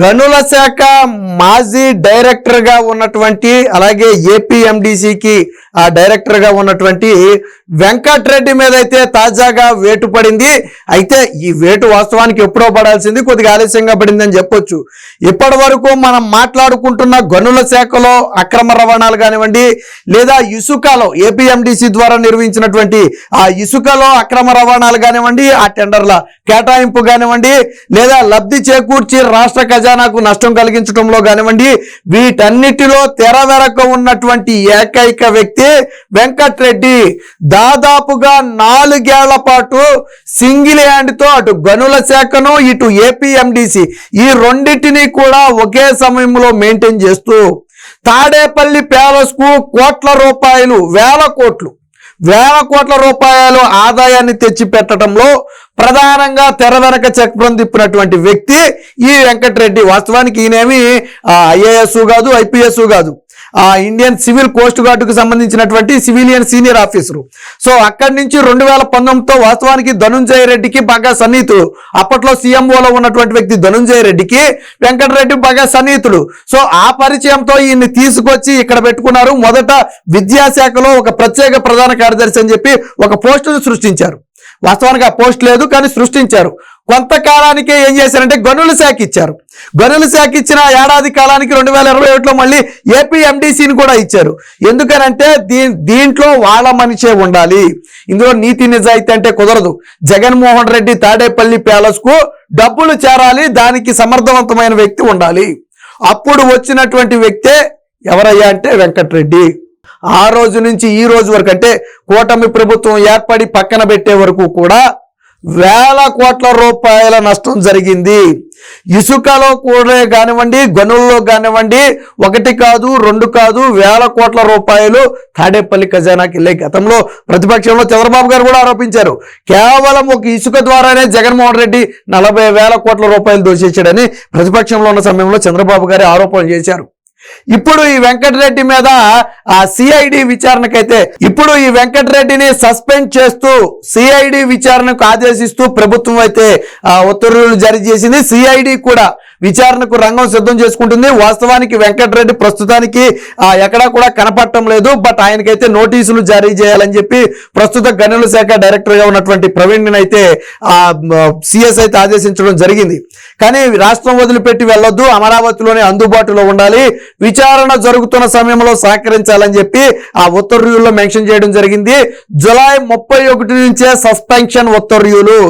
గనుల శాఖ మాజీ డైరెక్టర్గా ఉన్నటువంటి అలాగే ఏపీఎండిసికి ఆ డైరెక్టర్గా ఉన్నటువంటి వెంకట్రెడ్డి మీద అయితే తాజాగా వేటు పడింది. అయితే ఈ వేటు వాస్తవానికి ఎప్పుడో పడాల్సింది కొద్దిగా ఆలస్యంగా పడిందని చెప్పొచ్చు. ఇప్పటి వరకు మనం మాట్లాడుకుంటున్న గనుల శాఖలో అక్రమ రవాణాలు కానివ్వండి లేదా ఇసుకలో ఏపీఎండిసి ద్వారా నిర్వహించినటువంటి ఆ ఇసుకలో అక్రమ రవాణాలు కానివ్వండి ఆ టెండర్ల కేటాయింపు కానివ్వండి లేదా లబ్ధి చేకూర్చి రాష్ట్ర ఖజానాకు నష్టం కలిగించడంలో కానివ్వండి వీటన్నిటిలో తెర వెనక ఉన్నటువంటి ఏకైక వ్యక్తి వెంకట్రెడ్డి. దాదాపుగా నాలుగేళ్ళ పాటు సింగిల్ హ్యాండ్తో అటు గనుల శాఖను ఇటు ఏపీఎండిసి ఈ రెండింటిని కూడా ఒకే సమయంలో మెయింటైన్ చేస్తూ తాడేపల్లి ప్యాలెస్కు కోట్ల రూపాయలు వేల కోట్లు. వేల కోట్ల రూపాయలు ఆదాయాన్ని తెచ్చి పెట్టడంలో ప్రధానంగా తెర వెనక చక్రం తిప్పినటువంటి వ్యక్తి ఈ వెంకటరెడ్డి. వాస్తవానికి ఈయనేమి ఐఏఎస్ కాదు ఐపీఎస్ కాదు. ఆ ఇండియన్ సివిల్ కోస్ట్ గార్డుకు సంబంధించినటువంటి సివిలియన్ సీనియర్ ఆఫీసరు. సో అక్కడి నుంచి రెండు వేల పంతొమ్మిదితో వాస్తవానికి ధనుంజయ రెడ్డికి బాగా సన్నిహితుడు. అప్పట్లో సీఎంఓలో ఉన్నటువంటి వ్యక్తి ధనుంజయ రెడ్డికి వెంకటరెడ్డి బాగా సన్నిహితుడు. సో ఆ పరిచయంతో ఈయన్ని తీసుకొచ్చి ఇక్కడ పెట్టుకున్నారు. మొదట విద్యాశాఖలో ఒక ప్రత్యేక ప్రధాన కార్యదర్శి అని చెప్పి ఒక పోస్టును సృష్టించారు. వాస్తవానికి ఆ పోస్ట్ లేదు కానీ సృష్టించారు. కొంతకాలానికే ఏం చేశారంటే గనుల శాఖ ఇచ్చారు. గనుల శాఖ ఇచ్చిన ఏడాది కాలానికి రెండు వేల ఇరవై ఒకటిలో మళ్ళీ ఏపీఎండిసిని కూడా ఇచ్చారు. ఎందుకనంటే దీ దీంట్లో వాళ్ళ మనిషే ఉండాలి. ఇందులో నీతి నిజాయితీ అంటే కుదరదు. జగన్మోహన్ రెడ్డి తాడేపల్లి ప్యాలెస్కు డబ్బులు చేరాలి దానికి సమర్థవంతమైన వ్యక్తి ఉండాలి. అప్పుడు వచ్చినటువంటి వ్యక్తే ఎవరయ్యా అంటే వెంకట్రెడ్డి. ఆ రోజు నుంచి ఈ రోజు వరకు అంటే కూటమి ప్రభుత్వం ఏర్పడి పక్కన పెట్టే వరకు కూడా వేల కోట్ల రూపాయల నష్టం జరిగింది. ఇసుకలో కూడా కానివ్వండి గనుల్లో కానివ్వండి ఒకటి కాదు రెండు కాదు వేల కోట్ల రూపాయలు తాడేపల్లి ఖజానాకి వెళ్ళే గతంలో ప్రతిపక్షంలో చంద్రబాబు గారు కూడా ఆరోపించారు. కేవలం ఒక ఇసుక ద్వారానే జగన్మోహన్ రెడ్డి నలభై వేల కోట్ల రూపాయలు దోషించాడని ప్రతిపక్షంలో ఉన్న సమయంలో చంద్రబాబు గారి ఆరోపణలు చేశారు. ఇప్పుడు ఈ వెంకటరెడ్డి మీద ఆ సిఐడి విచారణకైతే ఇప్పుడు ఈ వెంకటరెడ్డిని సస్పెండ్ చేస్తూ సిఐడి విచారణకు ఆదేశిస్తూ ప్రభుత్వం అయితే ఉత్తర్వులు జారీ చేసింది. సిఐడి కూడా విచారణకు రంగం సిద్ధం చేసుకుంటుంది. వాస్తవానికి వెంకటరెడ్డి ప్రస్తుతానికి ఎక్కడా కూడా కనపడటం లేదు. బట్ ఆయనకైతే నోటీసులు జారీ చేయాలని చెప్పి ప్రస్తుత గనుల శాఖ డైరెక్టర్గా ఉన్నటువంటి ప్రవీణ్ అయితే ఆ సిఎస్ అయితే ఆదేశించడం జరిగింది. కానీ రాష్ట్రం వదిలిపెట్టి వెళ్ళొద్దు. అమరావతిలోనే అందుబాటులో ఉండాలి. విచారణ జరుగుతున్న సమయంలో సహకరించాలని చెప్పి ఆ ఉత్తర్వుల్లో మెన్షన్ చేయడం జరిగింది. జులై ముప్పై ఒకటి నుంచే సస్పెన్షన్ ఉత్తర్వులు.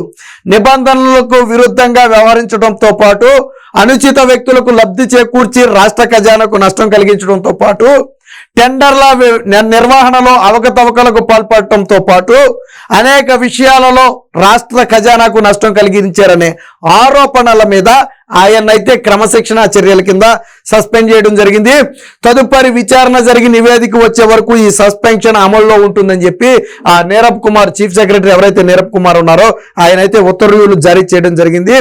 నిబంధనలకు విరుద్ధంగా వ్యవహరించడంతో పాటు అనుచిత వ్యక్తులకు లబ్ధి చేకూర్చి రాష్ట్ర ఖజానాకు నష్టం కలిగించడంతో పాటు టెండర్ల నిర్వహణలో అవకతవకలకు పాల్పడటంతో పాటు అనేక విషయాలలో రాష్ట్ర ఖజానాకు నష్టం కలిగించారనే ఆరోపణల మీద ఆయన్నైతే క్రమశిక్షణ చర్యల కింద సస్పెండ్ చేయడం జరిగింది. తదుపరి విచారణ జరిగి నివేదిక వచ్చే వరకు ఈ సస్పెన్షన్ అమల్లో ఉంటుందని చెప్పి ఆ నీరబ్ కుమార్ చీఫ్ సెక్రటరీ ఎవరైతే నీరబ్ కుమార్ ఉన్నారో ఆయన అయితే ఉత్తర్వులు జారీ చేయడం జరిగింది.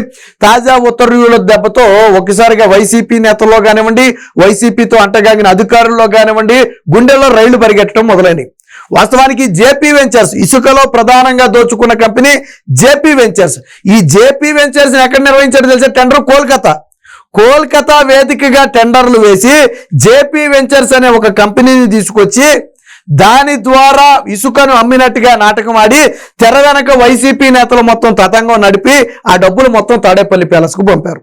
తాజా ఉత్తర్వుల దెబ్బతో ఒకసారిగా వైసీపీ నేతల్లో కానివ్వండి వైసీపీతో అంటగాగిన అధికారుల్లో కానివ్వండి గుండెల్లో రైళ్ళు పరిగెట్టడం మొదలైనవి వాస్తవానికి జేపీ వెంచర్స్ ఇసుకలో ప్రధానంగా దోచుకున్న కంపెనీ జేపీ వెంచర్స్. ఈ జేపీ వెంచర్స్ ఎక్కడ నిర్వహించారు తెలిసే? టెండర్ కోల్కతా. కోల్కతా వేదికగా టెండర్లు వేసి జేపీ వెంచర్స్ అనే ఒక కంపెనీని తీసుకొచ్చి దాని ద్వారా ఇసుకను అమ్మినట్టుగా నాటకం ఆడి తెర వెనక వైసీపీ నేతలు మొత్తం తతంగం నడిపి ఆ డబ్బులు మొత్తం తాడేపల్లి ప్యాలెస్కు పంపారు.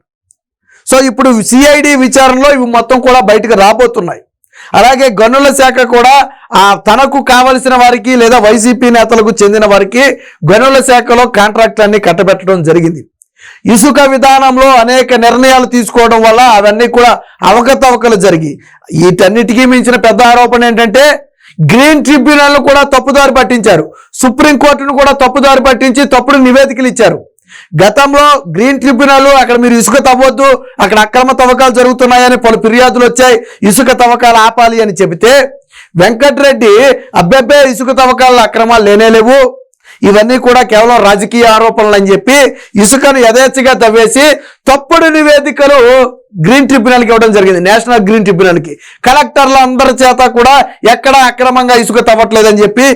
సో ఇప్పుడు సిఐడి విచారణలో ఇవి మొత్తం కూడా బయటకు రాబోతున్నాయి. అలాగే గనుల శాఖ కూడా ఆ తనకు కావలసిన వారికి లేదా వైసీపీ నేతలకు చెందిన వారికి గనుల శాఖలో కాంట్రాక్ట్లన్నీ కట్టబెట్టడం జరిగింది. ఇసుక విధానంలో అనేక నిర్ణయాలు తీసుకోవడం వల్ల అవన్నీ కూడా అవకతవకలు జరిగి వీటన్నిటికీ మించిన పెద్ద ఆరోపణ ఏంటంటే గ్రీన్ ట్రిబ్యునల్ కూడా తప్పుదారి పట్టించారు. సుప్రీంకోర్టును కూడా తప్పుదారి పట్టించి తప్పుడు నివేదికలు ఇచ్చారు. గతంలో గ్రీన్ ట్రిబ్యునల్ అక్కడ మీరు ఇసుక తవ్వద్దు అక్కడ అక్రమ తవ్వకాలు జరుగుతున్నాయని పలు ఫిర్యాదులు వచ్చాయి ఇసుక తవ్వకాలు ఆపాలి అని చెబితే వెంకటరెడ్డి అబ్బెబ్బే ఇసుక తవ్వకాల అక్రమాలు లేనేలేవు ఇవన్నీ కూడా కేవలం రాజకీయ ఆరోపణలు అని చెప్పి ఇసుకను యథేచ్ఛగా తవ్వేసి తప్పుడు నివేదికలు గ్రీన్ ట్రిబ్యునల్కి ఇవ్వడం జరిగింది. నేషనల్ గ్రీన్ ట్రిబ్యునల్కి కలెక్టర్ల అందరి చేత కూడా ఎక్కడ అక్రమంగా ఇసుక తవ్వట్లేదని చెప్పి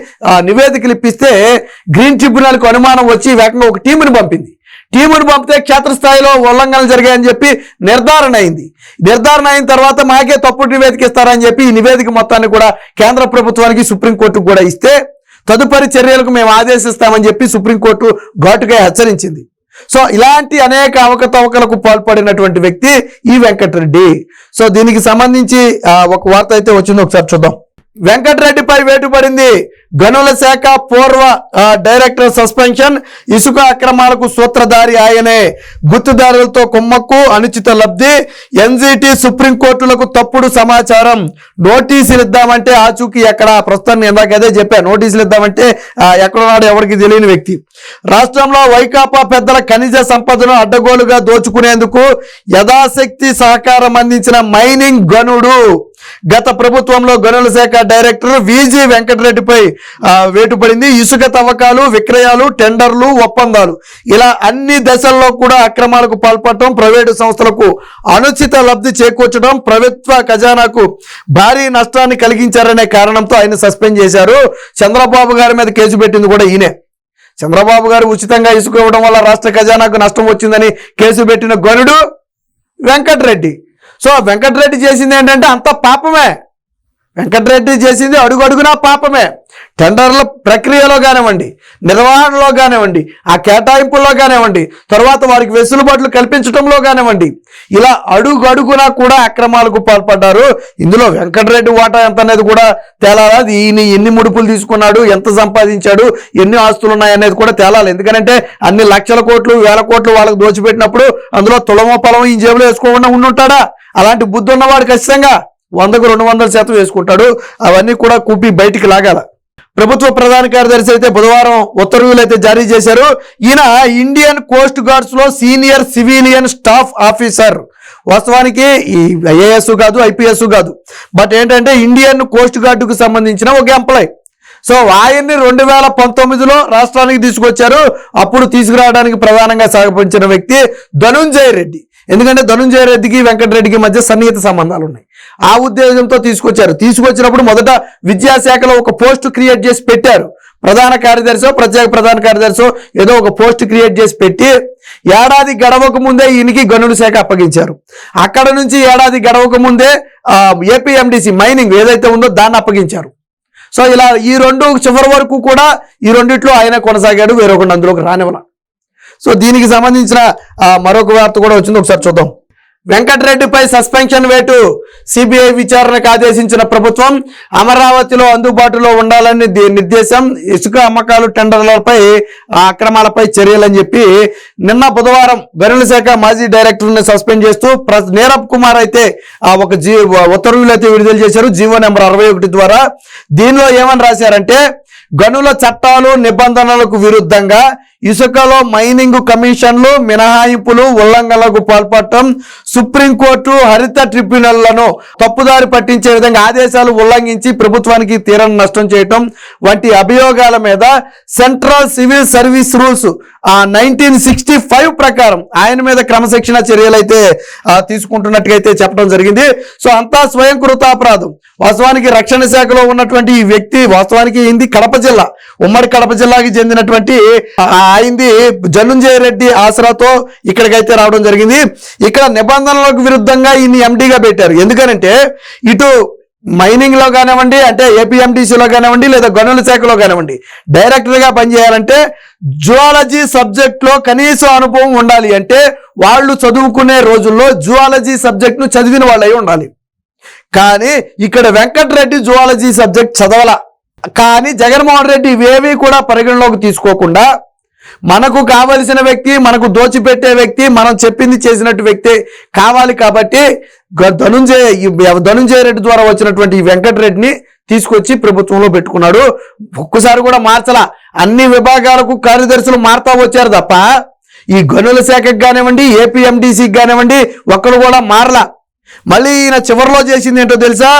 నివేదికలు ఇప్పిస్తే గ్రీన్ ట్రిబ్యునల్కి అనుమానం వచ్చి వేగంగా ఒక టీముని పంపింది. టీమును పంపితే క్షేత్రస్థాయిలో ఉల్లంఘనలు జరిగాయని చెప్పి నిర్ధారణ అయింది. నిర్ధారణ అయిన తర్వాత మాకే తప్పుడు నివేదిక ఇస్తారని చెప్పి ఈ నివేదిక మొత్తాన్ని కూడా కేంద్ర ప్రభుత్వానికి సుప్రీంకోర్టుకు కూడా ఇస్తే తదుపరి చర్యలకు మేము ఆదేశిస్తామని చెప్పి సుప్రీంకోర్టు ఘాటుగా హెచ్చరించింది. సో ఇలాంటి అనేక అవకతవకలకు పాల్పడినటువంటి వ్యక్తి ఈ వెంకటరెడ్డి. సో దీనికి సంబంధించి ఆ, ఒక వార్త అయితే వచ్చింది ఒకసారి చూద్దాం. వెంకటరెడ్డిపై వేటు పడింది. గనుల శాఖ పూర్వ డైరెక్టర్ సస్పెన్షన్. ఇసుక అక్రమాలకు సూత్రధారి ఆయనే. గుర్తుదారులతో కుమ్మక్కు అనుచిత లబ్ధి. ఎన్జిటి సుప్రీంకోర్టులకు తప్పుడు సమాచారం. నోటీసులు ఇద్దామంటే ఆచూకీ ఎక్కడ? ప్రస్తుతం ఇందాక అదే చెప్పా. నోటీసులు ఇద్దామంటే ఎక్కడున్నాడు ఎవరికి తెలియని వ్యక్తి. రాష్ట్రంలో వైకాపా పెద్దల ఖనిజ సంపదను అడ్డగోలుగా దోచుకునేందుకు యథాశక్తి సహకారం అందించిన మైనింగ్ గనుడు గత ప్రభుత్వంలో గనుల శాఖ డైరెక్టర్ విజి వెంకటరెడ్డిపై వేటుపడింది. ఇసుక తవ్వకాలు విక్రయాలు టెండర్లు ఒప్పందాలు. ఇలా అన్ని దశల్లో కూడా అక్రమాలకు పాల్పడటం ప్రైవేటు సంస్థలకు అనుచిత లబ్ధి చేకూర్చడం ప్రభుత్వ ఖజానాకు భారీ నష్టాన్ని కలిగించారనే కారణంతో ఆయన సస్పెండ్ చేశారు. చంద్రబాబు గారి మీద కేసు పెట్టింది కూడా ఈయనే. చంద్రబాబు గారు ఉచితంగా ఇసుక ఇవ్వడం వల్ల రాష్ట్ర ఖజానాకు నష్టం వచ్చిందని కేసు పెట్టిన గనుడు వెంకటరెడ్డి. సో వెంకటరెడ్డి చేసింది ఏంటంటే అంత పాపమే. వెంకటరెడ్డి చేసింది అడుగడుగునా పాపమే. టెండర్ల ప్రక్రియలో కానివ్వండి నిర్వహణలో కానివ్వండి ఆ కేటాయింపుల్లో కానివ్వండి తర్వాత వారికి వెసులుబాట్లు కల్పించడంలో కానివ్వండి ఇలా అడుగడుగునా కూడా అక్రమాలకు పాల్పడ్డారు. ఇందులో వెంకటరెడ్డి వాటా ఎంత అనేది కూడా తేలాలి అది ఈయన ఎన్ని ముడుపులు తీసుకున్నాడు ఎంత సంపాదించాడు ఎన్ని ఆస్తులు ఉన్నాయనేది కూడా తేలాలి. ఎందుకంటే అన్ని లక్షల కోట్లు వేల కోట్లు వాళ్ళకి దోచిపెట్టినప్పుడు అందులో తులమో పొలం ఈ జేబులో వేసుకోకుండా ఉండుంటాడా? అలాంటి బుద్ధి ఉన్నవాడు ఖచ్చితంగా. వందకు రెండు వందల శాతం వేసుకుంటాడు. అవన్నీ కూడా కూపి బయటికి లాగాల. ప్రభుత్వ ప్రధాన కార్యదర్శి అయితే బుధవారం ఉత్తర్వులు అయితే జారీ చేశారు. ఈయన ఇండియన్ కోస్ట్ గార్డ్స్లో సీనియర్ సివిలియన్ స్టాఫ్ ఆఫీసర్. వాస్తవానికి ఈ ఐఏఎస్ కాదు ఐపీఎస్ కాదు. బట్ ఏంటంటే ఇండియన్ కోస్ట్ గార్డుకు సంబంధించిన ఒక ఎంప్లాయ్. సో ఆయన్ని రెండు వేల పంతొమ్మిదిలో రాష్ట్రానికి తీసుకొచ్చారు. అప్పుడు తీసుకురావడానికి ప్రధానంగా సహకరించిన వ్యక్తి ధనుంజయ రెడ్డి. ఎందుకంటే ధనుంజయ రెడ్డికి వెంకటరెడ్డికి మధ్య సన్నిహిత సంబంధాలు ఉన్నాయి. ఆ ఉద్దేశంతో తీసుకొచ్చారు. తీసుకొచ్చినప్పుడు మొదట విద్యాశాఖలో ఒక పోస్ట్ క్రియేట్ చేసి పెట్టారు. ప్రధాన కార్యదర్శో ప్రత్యేక ప్రధాన కార్యదర్శో ఏదో ఒక పోస్ట్ క్రియేట్ చేసి పెట్టి ఏడాది గడవక ముందే ఈయనకి గనుల శాఖ అప్పగించారు. అక్కడ నుంచి ఏడాది గడవక ముందే ఏపీఎండిసి మైనింగ్ ఏదైతే ఉందో దాన్ని అప్పగించారు. సో ఇలా ఈ రెండు చివరి వరకు కూడా ఈ రెండిట్లో ఆయన కొనసాగాడు వేరొకటి అందులోకి రానివ్వల సో దీనికి సంబంధించిన మరొక వార్త కూడా వచ్చింది ఒకసారి చూద్దాం. వెంకటరెడ్డిపై సస్పెన్షన్ వేటు. సిబిఐ విచారణకు ఆదేశించిన ప్రభుత్వం అమరావతిలో అందుబాటులో ఉండాలని నిర్దేశం. ఇసుక అమ్మకాలు టెండర్లపై ఆ అక్రమాలపై చర్యలని చెప్పి నిన్న బుధవారం గనుల శాఖ మాజీ డైరెక్టర్ని సస్పెండ్ చేస్తూ ప్ర- నీరబ్ కుమార్ అయితే ఆ ఒక జీ ఉత్తర్వులు అయితే విడుదల చేశారు. జీవో నెంబర్ అరవై ఒకటి ద్వారా. దీనిలో ఏమని రాశారంటే గనుల చట్టాలు నిబంధనలకు విరుద్ధంగా ఇసుకలో మైనింగ్ కమిషన్లు మినహాయింపులు ఉల్లంఘనలకు పాల్పడటం సుప్రీంకోర్టు హరిత ట్రిబ్యునల్లను తప్పుదారి పట్టించే విధంగా ఆదేశాలు ఉల్లంఘించి ప్రభుత్వానికి తీరని నష్టం చేయటం వంటి అభియోగాల మీద సెంట్రల్ సివిల్ సర్వీస్ రూల్స్ ఆ నైన్టీన్ సిక్స్టీ ఫైవ్ ప్రకారం ఆయన మీద క్రమశిక్షణ చర్యలు అయితే తీసుకుంటున్నట్టుగా అయితే చెప్పడం జరిగింది. సో అంతా స్వయం కృతాపరాధం వాస్తవానికి రక్షణ శాఖలో ఉన్నటువంటి ఈ వ్యక్తి వాస్తవానికి ఇది కడప జిల్లా ఉమ్మడి కడప జిల్లాకి చెందినటువంటి ఆ, ఆయనది జనుంజయ రెడ్డి ఆసరాతో ఇక్కడికైతే రావడం జరిగింది. ఇక్కడ నిబంధనలకు విరుద్ధంగా ఈయన ఎండీగా పెట్టారు. ఎందుకనంటే ఇటు మైనింగ్లో కానివ్వండి అంటే ఏపీఎండిసిలో కానివ్వండి లేదా గనుల శాఖలో కానివ్వండి డైరెక్టర్గా పనిచేయాలంటే జువాలజీ సబ్జెక్ట్లో కనీస అనుభవం ఉండాలి అంటే వాళ్ళు చదువుకునే రోజుల్లో జువాలజీ సబ్జెక్ట్ను చదివిన వాళ్ళు అయి ఉండాలి. కానీ ఇక్కడ వెంకటరెడ్డి జువాలజీ సబ్జెక్ట్ చదవాల. కానీ జగన్మోహన్ రెడ్డి ఇవేవి కూడా పరిగణలోకి తీసుకోకుండా మనకు కావలసిన వ్యక్తి మనకు దోచిపెట్టే వ్యక్తి మనం చెప్పింది చేసినట్టు వ్యక్తి కావాలి కాబట్టి ధనుంజయ ధనుంజయ రెడ్డి ద్వారా వచ్చినటువంటి వెంకటరెడ్డిని తీసుకొచ్చి ప్రభుత్వంలో పెట్టుకున్నాడు. ఒక్కసారి కూడా మార్చలా. అన్ని విభాగాలకు కార్యదర్శులు మారుతా వచ్చారు తప్ప ఈ గనుల శాఖకు కానివ్వండి ఏపీఎండిసికి కానివ్వండి ఒక్కరు కూడా మారలా. మళ్ళీ ఈయన చివరిలో చేసింది ఏంటో తెలుసా?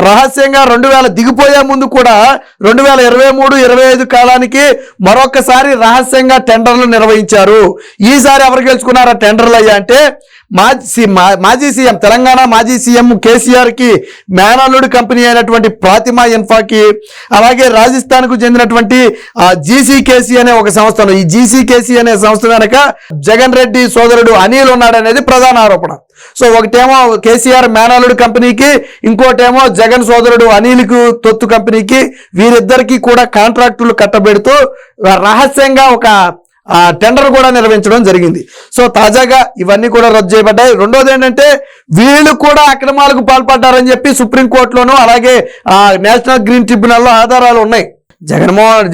రహస్యంగా రెండు వేల దిగిపోయే ముందు కూడా రెండు వేల ఇరవై మూడు ఇరవై ఐదు కాలానికి మరొకసారి రహస్యంగా టెండర్లు నిర్వహించారు. ఈసారి ఎవరు గెలుచుకున్నారా టెండర్లు అయ్యా అంటే మాజీ మా- మాజీ సీఎం తెలంగాణ మాజీ సీఎం కేసీఆర్కి మేనల్లుడు కంపెనీ అయినటువంటి ప్రాతిమా ఇన్ఫాకి అలాగే రాజస్థాన్కు చెందినటువంటి జీసీకేసీ అనే ఒక సంస్థను ఈ జీసీకేసీ అనే సంస్థ కనుక జగన్ రెడ్డి సోదరుడు అనిల్ ఉన్నాడనేది ప్రధాన ఆరోపణ. సో ఒకటేమో కేసీఆర్ మేనల్లుడు కంపెనీకి ఇంకోటేమో జగన్ సోదరుడు అనిల్కు తొత్తు కంపెనీకి వీరిద్దరికీ కూడా కాంట్రాక్టులు కట్టబెడుతూ రహస్యంగా ఒక టెండర్ కూడా నిర్వహించడం జరిగింది. సో తాజాగా ఇవన్నీ కూడా రద్దు చేయబడ్డాయి. రెండోది ఏంటంటే వీళ్ళు కూడా అక్రమాలకు పాల్పడ్డారని చెప్పి సుప్రీంకోర్టులోనూ అలాగే నేషనల్ గ్రీన్ ట్రిబ్యునల్లో ఆధారాలు ఉన్నాయి. జగన్మోహన్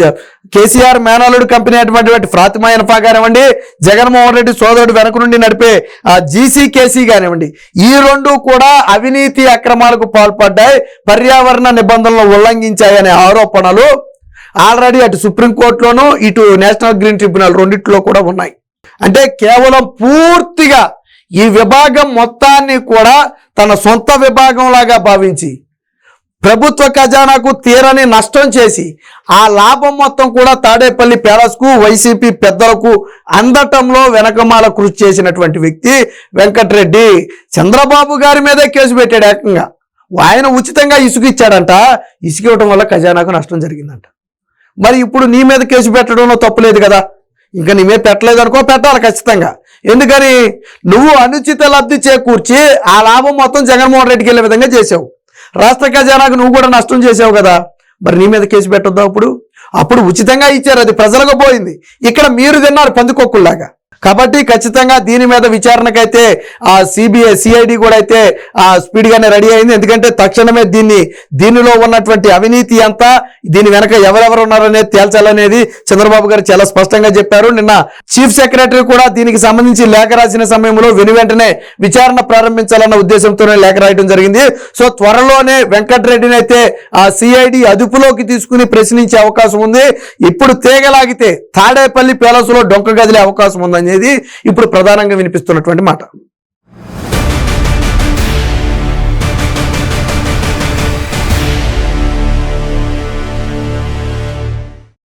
కేసీఆర్ మేనల్లుడు కంపెనీ అటువంటి ఫాతిమా ఇన్ఫా కానివ్వండి జగన్మోహన్ రెడ్డి సోదరుడు వెనక నుండి నడిపే ఆ జీసీకేసీ కానివ్వండి ఈ రెండు కూడా అవినీతి అక్రమాలకు పాల్పడ్డాయి పర్యావరణ నిబంధనలు ఉల్లంఘించాయనే ఆరోపణలు ఆల్రెడీ అటు సుప్రీంకోర్టులోనూ ఇటు నేషనల్ గ్రీన్ ట్రిబ్యునల్ రెండిట్లో కూడా ఉన్నాయి. అంటే కేవలం పూర్తిగా ఈ విభాగం మొత్తాన్ని కూడా తన సొంత విభాగంలాగా భావించి ప్రభుత్వ ఖజానాకు తీరని నష్టం చేసి ఆ లాభం మొత్తం కూడా తాడేపల్లి ప్యాలెస్కు వైసీపీ పెద్దలకు అందటంలో వెనకమాల కృషి చేసినటువంటి వ్యక్తి వెంకటరెడ్డి. చంద్రబాబు గారి మీదే కేసు పెట్టాడు ఏకంగా. ఆయన ఉచితంగా ఇసుక ఇచ్చాడంట. ఇసుక ఇవ్వడం వల్ల ఖజానాకు నష్టం జరిగిందంట. మరి ఇప్పుడు నీ మీద కేసు పెట్టడంలో తప్పులేదు కదా. ఇంకా నీ మీద పెట్టలేదు అనుకో పెట్టాలి ఖచ్చితంగా. ఎందుకని? నువ్వు అనుచిత లబ్ధి చేకూర్చి ఆ లాభం మొత్తం జగన్మోహన్ రెడ్డికి వెళ్ళే విధంగా చేసావు. రాష్ట్ర ఖజానాకు నువ్వు కూడా నష్టం చేసావు కదా. మరి నీ మీద కేసు పెట్టొద్దా అప్పుడు? అప్పుడు ఉచితంగా ఇచ్చారు అది ప్రజలకు పోయింది. ఇక్కడ మీరు తిన్నారు పందికొక్కుల్లాగా. కాబట్టి ఖచ్చితంగా దీని మీద విచారణకైతే ఆ సిబిఐ సిఐడి కూడా అయితే ఆ స్పీడ్ గానే రెడీ అయింది. ఎందుకంటే తక్షణమే దీన్ని దీనిలో ఉన్నటువంటి అవినీతి అంతా దీని వెనక ఎవరెవరు ఉన్నారనేది తేల్చాలనేది చంద్రబాబు గారు చాలా స్పష్టంగా చెప్పారు. నిన్న చీఫ్ సెక్రటరీ కూడా దీనికి సంబంధించి లేఖ రాసిన సమయంలో వెను వెంటనే విచారణ ప్రారంభించాలన్న ఉద్దేశంతోనే లేఖ రాయడం జరిగింది. సో త్వరలోనే వెంకటరెడ్డిని అయితే ఆ సిఐడి అదుపులోకి తీసుకుని ప్రశ్నించే అవకాశం ఉంది. ఇప్పుడు తేగలాగితే తాడేపల్లి ప్యాలెస్లో డొంక గదిలే అవకాశం ఉందని అనేది ఇప్పుడు ప్రధానంగా వినిపిస్తున్నటువంటి మాట.